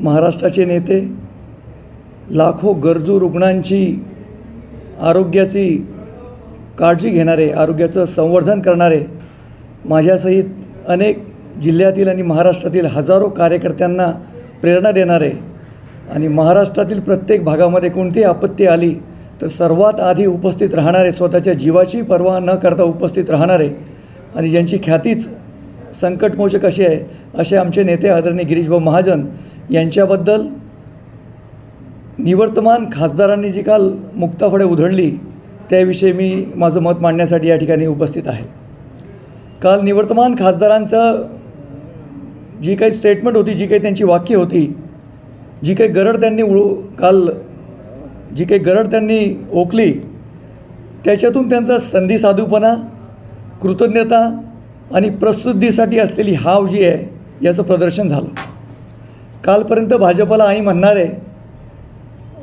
महाराष्ट्राचे नेते लाखो गरजू रुग्णांची आरोग्याची काळजी घेणारे आरोग्याचं संवर्धन करणारे माझ्यासहित अनेक जिल्ह्यातील आणि महाराष्ट्रातील हजारो कार्यकर्त्यांना प्रेरणा देणारे आणि महाराष्ट्रातील प्रत्येक भागामध्ये कोणतीही आपत्ती आली तर सर्वात आधी उपस्थित राहणारे स्वतःच्या जीवाची पर्वा न करता उपस्थित राहणारे आणि ज्यांची ख्यातीच संकटमोचक असे आहे असे आमचे नेते आदरणीय गिरीशभाऊ महाजन यांच्याबद्दल निवर्तमान खासदारांनी जी काल मुक्ताफळे उधळली त्याविषयी मी माझं मत मांडण्यासाठी या ठिकाणी उपस्थित आहे. काल निवर्तमान खासदारांचं जी काही स्टेटमेंट होती जी काही त्यांची वाक्य होती जी काही गरड त्यांनी उळू काल जी काही गरड त्यांनी ओकली त्याच्यातून त्यांचा संधी साधूपणा कृतज्ञता आणि प्रसिद्धीसाठी असलेली हाव जी आहे याचं प्रदर्शन झालं. कालपर्यंत भाजपला आई म्हणणारे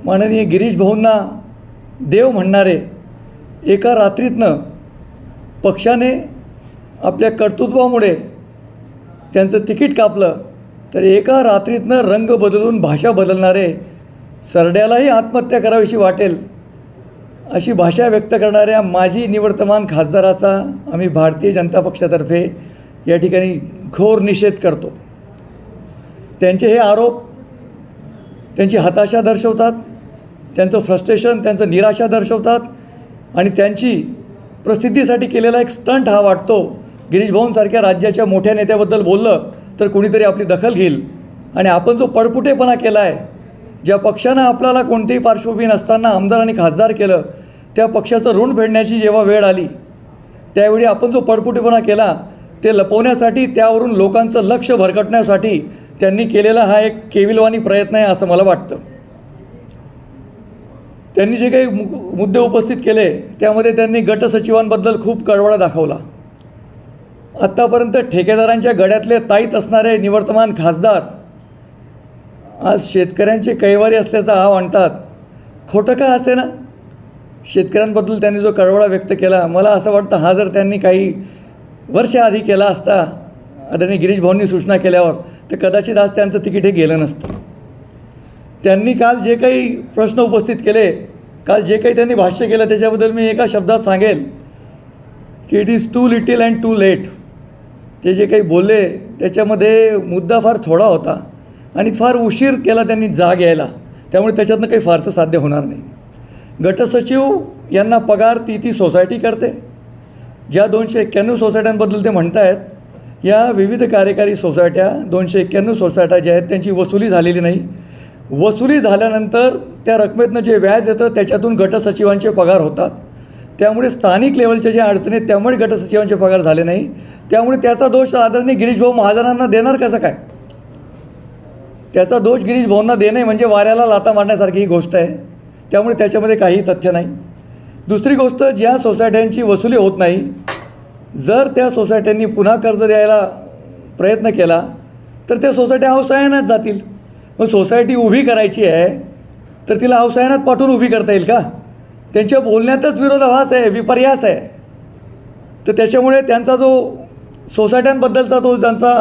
माननीय गिरीश भाऊंना देव म्हणणारे एका रात्रीतनं पक्षाने आपल्या कर्तृत्वामुळे त्यांचं तिकीट कापलं तर एका रात्रीतनं रंग बदलून भाषा बदलणारे सरड्यालाही आत्महत्या करावीशी वाटेल अशी भाषा व्यक्त करणाऱ्या माजी निवर्तमान खासदाराचा आम्ही भारतीय जनता पक्षातर्फे या ठिकाणी घोर निषेध करतो. त्यांचे हे आरोप त्यांची हताशा दर्शवतात त्यांचं फ्रस्ट्रेशन त्यांचं निराशा दर्शवतात आणि त्यांची प्रसिद्धीसाठी केलेला एक स्टंट हा वाटतो. गिरीश भाऊंसारख्या राज्याच्या मोठ्या नेत्याबद्दल बोललं तर कोणीतरी आपली दखल घेईल. आणि आपण जो पडपुटेपणा केला आहे ज्या पक्षानं आपल्याला कोणतीही पार्श्वभूमी नसताना आमदार आणि खासदार केलं त्या पक्षाचं ऋण फेडण्याची जेव्हा वेळ आली त्यावेळी आपण जो पडपुटीपणा केला ते लपवण्यासाठी त्यावरून लोकांचं लक्ष भरकटण्यासाठी त्यांनी केलेला हा एक केविलवानी प्रयत्न आहे असं मला वाटतं. त्यांनी जे काही मु मुद्दे उपस्थित केले त्यामध्ये त्यांनी गटसचिवांबद्दल खूप कळवळा दाखवला. आत्तापर्यंत ठेकेदारांच्या गड्यातले ताईत असणारे निवर्तमान खासदार आज शेतकऱ्यांचे कैवारी असल्याचा हा म्हणतात. खोटं का असे ना? शेतकऱ्यांबद्दल त्यांनी जो कळवळा व्यक्त केला मला असं वाटतं हा जर त्यांनी काही वर्षाआधी केला असता आदरणीय गिरीश भाऊंनी सूचना केल्यावर तर कदाचित आज त्यांचं तिकीट हे गेलं नसतं. त्यांनी काल जे काही प्रश्न उपस्थित केले काल जे काही त्यांनी भाष्य केलं त्याच्याबद्दल मी एका शब्दात सांगेल. की it is too little and too late ते जे काही बोलले त्याच्यामध्ये मुद्दा फार थोडा होता. आणि फार उशीर केला त्यांनी जाग यायला. त्यामुळे त्याच्यातनं काही फारसं साध्य होणार नाही. गटसचिव यांना पगार ती ती सोसायटी करते. ज्या दोनशे एक्क्याण्णव सोसायट्यांबद्दल ते म्हणत आहेत या विविध कार्यकारी सोसायट्या दोनशे एक्क्याण्णव सोसायट्या ज्या आहेत त्यांची वसुली झालेली नाही. वसुली झाल्यानंतर त्या रकमेतनं जे व्याज येतं त्याच्यातून गटसचिवांचे पगार होतात. त्यामुळे स्थानिक लेवलच्या ज्या अडचणी आहेत त्यामुळे गटसचिवांचे पगार झाले नाही. त्यामुळे त्याचा दोष आदरणीय गिरीशभाऊ महाजनांना देणार कसं काय? त्याचा दोष गिरीश भाऊंना देणे म्हणजे वाऱ्याला लाता मारण्यासारखी ही गोष्ट आहे. त्यामुळे त्याच्यामध्ये काहीही तथ्य नाही. दुसरी गोष्ट ज्या सोसायट्यांची वसुली होत नाही जर त्या सोसायट्यांनी पुन्हा कर्ज द्यायला प्रयत्न केला तर त्या सोसायट्या अवसायानात जातील. मग सोसायटी उभी करायची आहे तर तिला अवसायानात पाठवून उभी करता येईल का? त्यांच्या बोलण्यातच विरोधाभास आहे विपर्यास आहे. तर त्याच्यामुळे त्यांचा जो सोसायट्यांबद्दलचा तो त्यांचा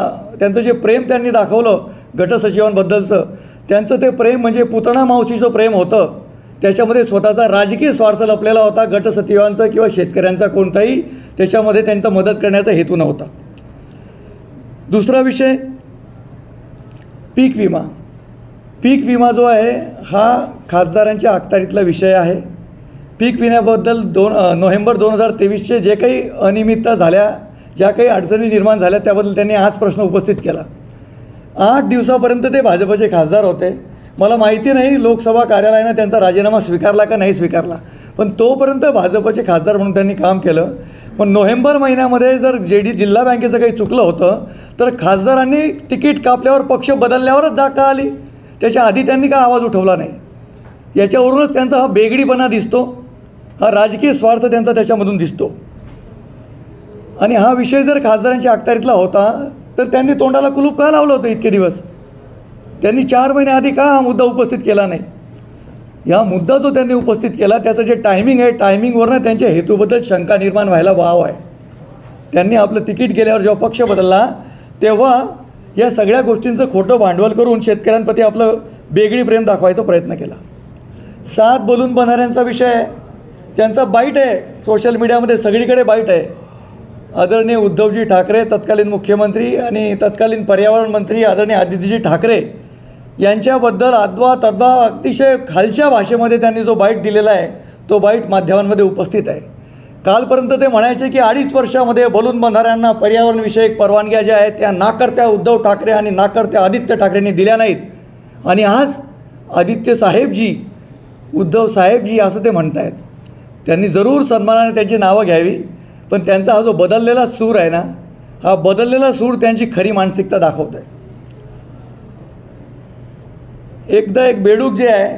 त्यांचं जे प्रेम त्यांनी दाखवलं गटसचिवांबद्दलचं त्यांचं ते प्रेम म्हणजे पुतणा मावशीचं प्रेम होतं. त्याच्यामध्ये स्वतःचा राजकीय स्वार्थ लपलेला होता गटसचिवांचा किंवा शेतकऱ्यांचा कोणताही त्याच्यामध्ये त्यांचा मदत करण्याचा हेतू नव्हता. दुसरा विषय पीक विमा. पीक विमा जो आहे हा खासदारांच्या अखत्यारीतला विषय आहे. पीक विम्याबद्दल दोन नोव्हेंबर दोन हजार तेवीसचे जे काही अनियमितता झाल्या ज्या काही अडचणी निर्माण झाल्या त्याबद्दल त्यांनी आज प्रश्न उपस्थित केला. आठ दिवसापर्यंत ते भाजपचे खासदार होते. मला माहिती नाही लोकसभा कार्यालयानं त्यांचा राजीनामा स्वीकारला का नाही स्वीकारला. पण तोपर्यंत भाजपचे खासदार म्हणून त्यांनी काम केलं. पण नोव्हेंबर महिन्यामध्ये जर जे डी जिल्हा बँकेचं काही चुकलं होतं तर खासदारांनी तिकीट कापल्यावर पक्ष बदलल्यावरच जाग का आली? त्याच्या आधी त्यांनी का आवाज उठवला नाही? याच्यावरूनच त्यांचा हा बेगडीपणा दिसतो. हा राजकीय स्वार्थ त्यांचा त्याच्यामधून दिसतो. आणि हा विषय जर खासदारांच्या अखत्यारीतला होता तर त्यांनी तोंडाला कुलूप का लावलं होतं इतके दिवस? त्यांनी चार महिन्याआधी का हा मुद्दा उपस्थित केला नाही? या मुद्दा जो त्यांनी उपस्थित केला त्याचं जे टायमिंग आहे टायमिंगवरनं त्यांच्या हेतूबद्दल शंका निर्माण व्हायला वाव आहे. त्यांनी आपलं तिकीट गेल्यावर जेव्हा पक्ष बदलला तेव्हा या सगळ्या गोष्टींचं खोटं भांडवल करून शेतकऱ्यांप्रती आपलं वेगळी प्रेम दाखवायचा प्रयत्न केला. सात बोलून बनणाऱ्यांचा विषय आहे. त्यांचा बाईट आहे. सोशल मीडियामध्ये सगळीकडे बाईट आहे. आदरणीय उद्धवजी ठाकरे तत्कालीन मुख्यमंत्री आणि तत्कालीन पर्यावरण मंत्री आदरणीय आदित्यजी ठाकरे यांच्याबद्दल अद्वा तद्वा अतिशय खालच्या भाषेमध्ये त्यांनी जो बाईट दिलेला आहे तो बाईट माध्यमांमध्ये उपस्थित आहे. कालपर्यंत ते म्हणायचे की अडीच वर्षामध्ये बलून बंधाऱ्यांना पर्यावरणविषयक परवानग्या ज्या आहेत त्या नाकर्त्या उद्धव ठाकरे आणि नाकर्त्या आदित्य ठाकरेंनी दिल्या नाहीत. आणि आज आदित्य साहेबजी उद्धव साहेबजी असं ते म्हणत आहेत त्यांनी जरूर सन्मानाने त्यांची नावं घ्यावी. पण त्यांचा हा जो बदललेला सूर आहे ना हा बदललेला सूर त्यांची खरी मानसिकता दाखवत आहे एकदा एक बेडूक जे आहे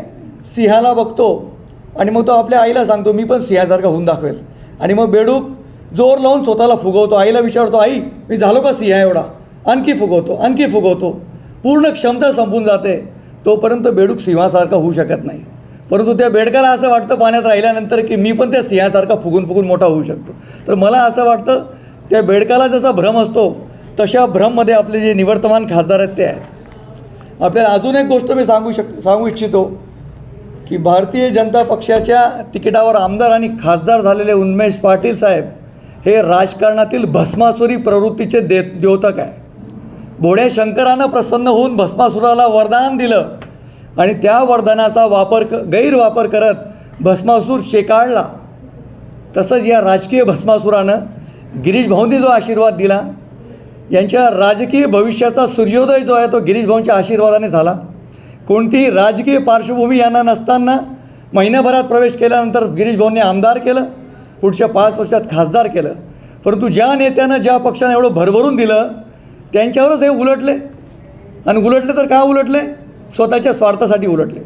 सिंहाला बघतो आणि मग तो आपल्या आईला सांगतो मी पण सिंहासारखा होऊन दाखवेल. आणि मग बेडूक जोर लावून स्वतःला फुगवतो. आईला विचारतो आई मी झालो का सिंह एवढा? आणखी फुगवतो आणखी फुगवतो. पूर्ण क्षमता संपून जाते. तोपर्यंत बेडूक सिंहासारखा होऊ शकत नाही. परंतु त्या बेडकाला असं वाटतं पाण्यात राहिल्यानंतर की मी पण त्या सिंहासारखा फुगून फुगून मोठा होऊ शकतो. तर मला असं वाटतं त्या बेडकाला जसा भ्रम असतो तशा भ्रममध्ये आपले जे निवर्तमान खासदार आहेत ते आहेत. आपल्याला अजून एक गोष्ट मी सांगू शक सांगू इच्छितो की भारतीय जनता पक्षाच्या तिकिटावर आमदार आणि खासदार झालेले उन्मेश पाटील साहेब हे राजकारणातील भस्मासुरी प्रवृत्तीचे दे द्योतक आहे. भोड्या शंकरानं प्रसन्न होऊन भस्मासुराला वरदान दिलं आणि त्या वरदानाचा वापर क गैरवापर करत भस्मासूर शेकाळला. तसंच या राजकीय भस्मासुरानं गिरीश भाऊंनी जो आशीर्वाद दिला यांच्या राजकीय भविष्याचा सूर्योदय जो आहे तो गिरीश भाऊंच्या आशीर्वादाने झाला. कोणतीही राजकीय पार्श्वभूमी यांना नसताना महिन्याभरात प्रवेश केल्यानंतर गिरीश भाऊंनी आमदार केलं पुढच्या पाच वर्षात खासदार केलं. परंतु ज्या नेत्यानं ज्या पक्षानं एवढं भरभरून दिलं त्यांच्यावरच हे उलटले. आणि उलटले तर का उलटले? स्वतःच्या स्वार्थासाठी उलटले.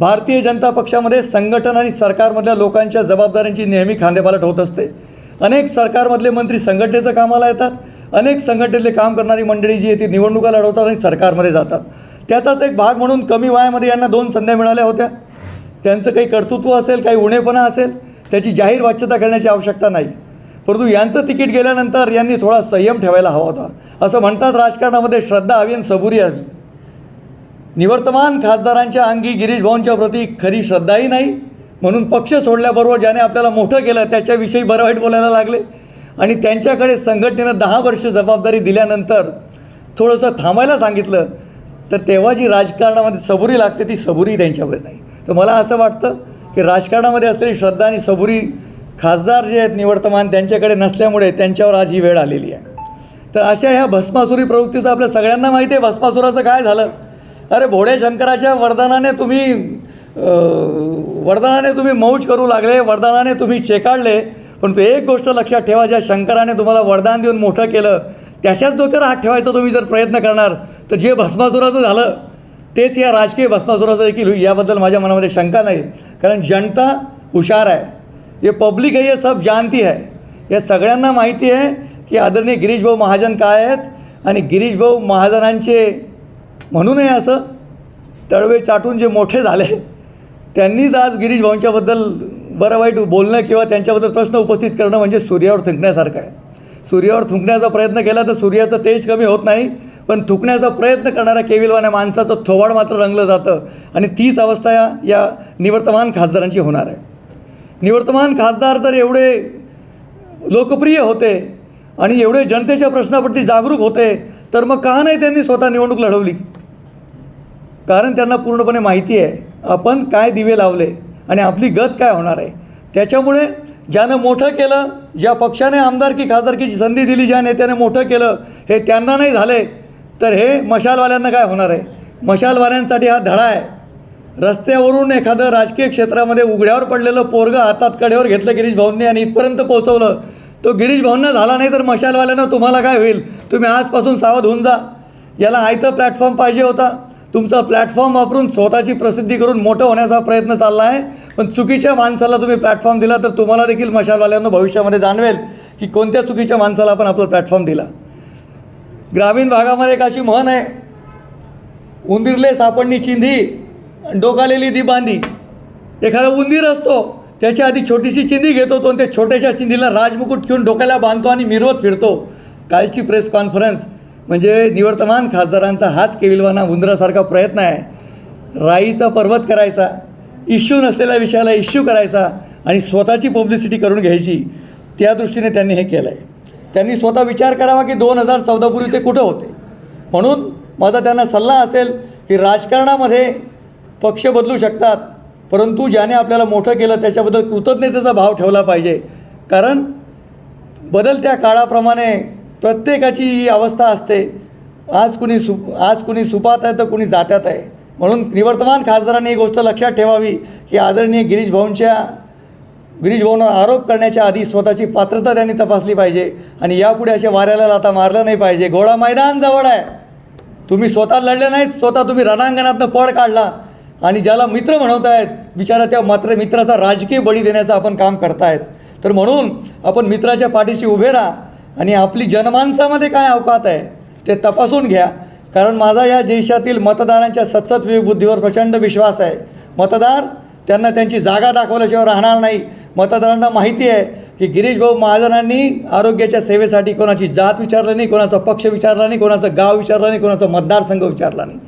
भारतीय जनता पक्षामध्ये संघटन आणि सरकारमधल्या लोकांच्या जबाबदाऱ्यांची नेहमी खांदेपालट होत असते. अनेक सरकारमधले मंत्री संघटनेचं कामाला येतात. अनेक संघटनेतले काम करणारी मंडळी जी आहे ती निवडणुका लढवतात आणि सरकारमध्ये जातात. त्याचाच एक भाग म्हणून कमी वयामध्ये यांना दोन संध्या मिळाल्या होत्या. त्यांचं काही कर्तृत्व असेल काही उणेपणा असेल त्याची जाहीर वाच्यता करण्याची आवश्यकता नाही. परंतु यांचं तिकीट गेल्यानंतर यांनी थोडा संयम ठेवायला हवा होता. असं म्हणतात राजकारणामध्ये श्रद्धा हवी आणि सबुरी हवी. निवर्तमान खासदारांच्या अंगी गिरीश भाऊंच्या प्रती खरी श्रद्धाही नाही. म्हणून पक्ष सोडल्याबरोबर ज्याने आपल्याला मोठं केलं त्याच्याविषयी बरं वाईट बोलायला लागले. आणि त्यांच्याकडे संघटनेनं दहा वर्ष जबाबदारी दिल्यानंतर थोडंसं थांबायला सांगितलं तर तेव्हा जी राजकारणामध्ये सबुरी लागते ती सबुरी त्यांच्यामध्ये नाही. तर मला असं वाटतं की राजकारणामध्ये असलेली श्रद्धा आणि सबुरी खासदार जे आहेत निवर्तमान त्यांच्याकडे नसल्यामुळे त्यांच्यावर आज ही वेळ आलेली आहे. तर अशा ह्या भस्मासुरी प्रवृत्तीचं आपल्या सगळ्यांना माहिती आहे. भस्मासुराचं काय झालं? अरे भोडे शंकराच्या वरदानाने तुम्ही वरदानाने तुम्ही मौज करू लागले वरदानाने तुम्ही चेकाळले तो एक गोष्ट लक्षात ठेवा ज्या शंकराने तुम्हाला वरदान देऊन मोठं केलं त्याच्याच डोक्यावर हात ठेवायचा तुम्ही जर प्रयत्न करणार तर जे भस्मासुराचं झालं तेच या राजकीय भस्मासुराचं देखील होईल. याबद्दल माझ्या मनामध्ये शंका नाही. कारण जनता हुशार आहे. ये पब्लिक आहे ये सब जानती आहे. या सगळ्यांना माहिती आहे की आदरणीय गिरीशभाऊ महाजन काय आहेत आणि गिरीशभाऊ महाजनांचे म्हणूनही असं तळवे चाटून जे मोठे झाले त्यांनीच आज गिरीश भाऊंच्याबद्दल बरं वाईट बोलणं किंवा त्यांच्याबद्दल प्रश्न उपस्थित करणं म्हणजे सूर्यावर थुंकण्यासारखं आहे. सूर्यावर थुंकण्याचा प्रयत्न केला तर सूर्याचं तेज कमी होत नाही पण थुकण्याचा प्रयत्न करणाऱ्या केविलवाण्या माणसाचं थोवाड मात्र रंगलं जातं आणि तीच अवस्था या या निवर्तमान खासदारांची होणार आहे. निवर्तमान खासदार जर एवढे लोकप्रिय होते आणि एवढे जनतेच्या प्रश्नाप्रती जागरूक होते तर मग का नाही त्यांनी स्वतः निवडणूक लढवली? कारण त्यांना पूर्णपणे माहिती आहे आपण काय दिवे लावले आणि आपली गत काय होणार आहे. त्याच्यामुळे ज्यानं मोठं केलं ज्या पक्षाने आमदारकी खासदारकीची संधी दिली ज्या नेत्याने मोठं केलं हे त्यांना नाही झाले तर हे मशालवाल्यांना काय होणार आहे? मशालवाल्यांसाठी हा धडा आहे. रस्त्यावरून एखादं राजकीय क्षेत्रामध्ये उघड्यावर पडलेलं पोरगं हातात कडेवर घेतलं गिरीश भाऊंनी आणि इथपर्यंत पोहोचवलं तो गिरीश भाऊंना झाला नाही तर मशालवाल्यांना तुम्हाला काय होईल? तुम्ही आजपासून सावध होऊन जा. याला आयतं प्लॅटफॉर्म पाहिजे होता. तुमचा प्लॅटफॉर्म वापरून स्वतःची प्रसिद्धी करून मोठं होण्याचा प्रयत्न चालला आहे. पण चुकीच्या माणसाला तुम्ही प्लॅटफॉर्म दिला तर तुम्हाला देखील मशालवाल्यांना भविष्यामध्ये जाणवेल की कोणत्या चुकीच्या माणसाला आपण आपला प्लॅटफॉर्म दिला. ग्रामीण भागामध्ये एक अशी म्हण आहे उंदीरले सापडणी चिंधी डोकालेली ती बांधी. एखादा उंदीर असतो त्याच्या आधी छोटीशी चिंधी घेतो तो आणि त्या छोट्याशा चिंधीला राजमुकुट घेऊन डोक्याला बांधतो आणि मिरवत फिरतो. कालची प्रेस कॉन्फरन्स म्हणजे निवर्तमान खासदारांचा हाच केविलवाना उंदरासारखा प्रयत्न आहे. राईचा पर्वत करायचा इश्यू नसलेल्या विषयाला इश्यू करायचा आणि स्वतःची पब्लिसिटी करून घ्यायची त्या दृष्टीने त्यांनी हे केलं आहे त्यांनी स्वतः विचार करावा की दोन हजार चौदापूर्वी ते कुठं होते? म्हणून माझा त्यांना सल्ला असेल की राजकारणामध्ये पक्ष बदलू शकतात परंतु ज्याने आपल्याला मोठं केलं त्याच्याबद्दल कृतज्ञतेचा भाव ठेवला पाहिजे. कारण बदलत्या काळाप्रमाणे प्रत्येकाची ही अवस्था असते. आज कुणी सु आज कुणी सुपात आहे तर कुणी जात्यात आहे. म्हणून निवर्तमान खासदारांनी ही गोष्ट लक्षात ठेवावी की आदरणीय गिरीश भाऊंच्या गिरीश भाऊंवर आरोप करण्याच्या आधी स्वतःची पात्रता त्यांनी तपासली पाहिजे. आणि यापुढे असे वाऱ्याला लाता मारलं नाही पाहिजे. घोडा मैदान जवळ आहे. तुम्ही स्वतः लढले नाहीत स्वतः तुम्ही रणांगणातनं पळ काढला. आणि ज्याला मित्र म्हणवत आहेत बिचारा त्या मात्र मित्राचा राजकीय बळी देण्याचं आपण काम करतायत. तर म्हणून आपण मित्राच्या पाठीशी उभे राहा आणि आपली जनमानसामध्ये काय अवकात आहे ते तपासून घ्या. कारण माझा या देशातील मतदारांच्या सतसत विवेकबुद्धीवर प्रचंड विश्वास आहे. मतदार त्यांना त्यांची जागा दाखवल्याशिवाय राहणार नाही. मतदारांना माहिती आहे की गिरीश भाऊ महाजनांनी आरोग्याच्या सेवेसाठी कोणाची जात विचारलं नाही कोणाचा पक्ष विचारला नाही कोणाचं गाव विचारलं नाही कोणाचा मतदारसंघ विचारला नाही.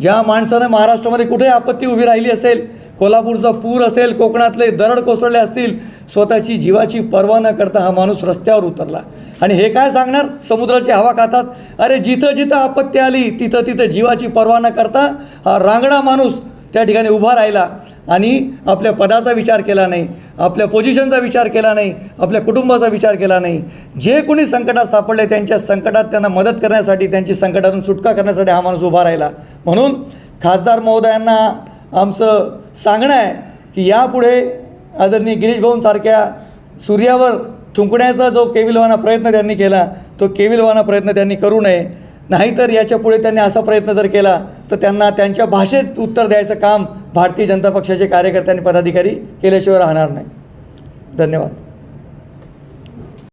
ज्या माणसानं महाराष्ट्रामध्ये कुठे आपत्ती उभी राहिली असेल कोल्हापूरचा पूर असेल कोकणातले दरड कोसळले असतील स्वतःची जीवाची पर्वा न करता हा माणूस रस्त्यावर उतरला. आणि हे काय सांगणार? समुद्राची हवा खातात. अरे जिथं जिथं आपत्ती आली तिथं तिथं जीवाची पर्वा न करता हा रांगडा माणूस त्या ठिकाणी उभा राहिला. आणि आपल्या पदाचा विचार केला नाही आपल्या पोझिशनचा विचार केला नाही आपल्या कुटुंबाचा विचार केला नाही. जे कोणी संकटात सापडले त्यांच्या संकटात त्यांना मदत करण्यासाठी त्यांची संकटातून सुटका करण्यासाठी हा माणूस उभा राहिला. म्हणून खासदार महोदयांना आमचं सांगणं आहे की यापुढे आदरणीय गिरीश भाऊंसारख्या सूर्यावर थुंकण्याचा जो केविलवाना प्रयत्न त्यांनी केला तो केविलवाना प्रयत्न त्यांनी करू नये. नाहीतर याच्यापुढे त्यांनी असा प्रयत्न जर केला तर त्यांना त्यांच्या भाषेत उत्तर द्यायचं काम भारतीय जनता पक्षाचे कार्यकर्ते आणि पदाधिकारी केल्याशिवाय राहणार नाही. धन्यवाद.